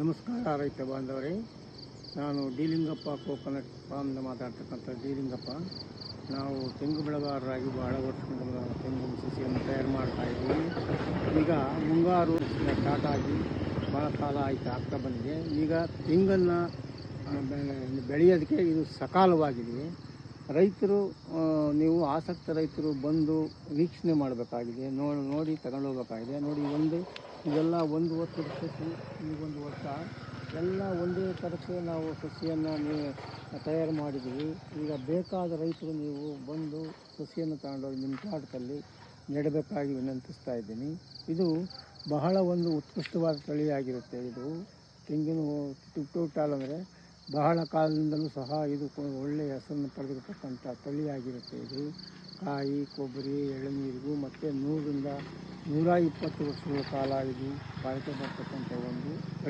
ನಮಸ್ಕಾರ ರೈತ ಬಾಂಧವರೇ. ನಾನು ಡಿಲಿಂಗಪ್ಪ ಕೋಕೋನಟ್ ಫಾರ್ಮ್ನ ಮಾತಾಡ್ತಕ್ಕಂಥ ಡಿಲಿಂಗಪ್ಪ. ನಾವು ತೆಂಗು ಬೆಳೆಗಾರರಾಗಿ ಬಹಳ ವರ್ಷಗಳಿಂದ ನಾವು ತೆಂಗಿನ ಸಸಿಯನ್ನು ತಯಾರು ಮಾಡ್ತಾ ಇದ್ದೀವಿ. ಈಗ ಮುಂಗಾರು ಸ್ಟಾರ್ಟ್ ಆಗಿ ಭಾಳ ಕಾಲ ಆಯಿತು ಆಗ್ತಾ ಬಂದಿದೆ. ಈಗ ತೆಂಗನ್ನು ಬೆಳೆಯೋದಕ್ಕೆ ಇದು ಸಕಾಲವಾಗಿದೆ. ರೈತರು ನೀವು ಆಸಕ್ತ ರೈತರು ಬಂದು ವೀಕ್ಷಣೆ ಮಾಡಬೇಕಾಗಿದೆ, ನೋಡಿ ನೋಡಿ ತಗೊಂಡು ಹೋಗ್ಬೇಕಾಗಿದೆ. ನೋಡಿ, ಒಂದು, ಇದೆಲ್ಲ ಒಂದು ವರ್ಷದ ಸಸಿ ಈ ಒಂದು ವರ್ಷ ಎಲ್ಲ ಒಂದೇ ಥರಕ್ಕೆ ನಾವು ಸಸಿಯನ್ನು ನೀವು ತಯಾರು ಮಾಡಿದ್ದೀವಿ. ಈಗ ಬೇಕಾದ ರೈತರು ನೀವು ಬಂದು ಸಸಿಯನ್ನು ತಗೊಂಡೋಗಿ ನಿಮ್ಮ ತಾಟದಲ್ಲಿ ನೆಡಬೇಕಾಗಿ ವಿನಂತಿಸ್ತಾ ಇದ್ದೀನಿ. ಇದು ಬಹಳ ಒಂದು ಉತ್ಕೃಷ್ಟವಾದ ತಳಿಯಾಗಿರುತ್ತೆ ಇದು. ತೆಂಗಿನ ಟುಟಾಲ್ ಅಂದರೆ ಬಹಳ ಕಾಲದಿಂದಲೂ ಸಹ ಇದು ಒಳ್ಳೆಯ ಹೆಸರನ್ನು ಪಡೆದಿರತಕ್ಕಂಥ ತಳಿಯಾಗಿರುತ್ತೆ ಇದು. ಕಾಯಿ, ಕೊಬ್ಬರಿ ಎಳನೀರಿಗೂ ಮತ್ತು ನೂರರಿಂದ ನೂರ ಇಪ್ಪತ್ತು ವರ್ಷಗಳ ಕಾಲ ಇದು ಬಾಳಿಕೆ ಬರ್ತಕ್ಕಂಥ ಒಂದು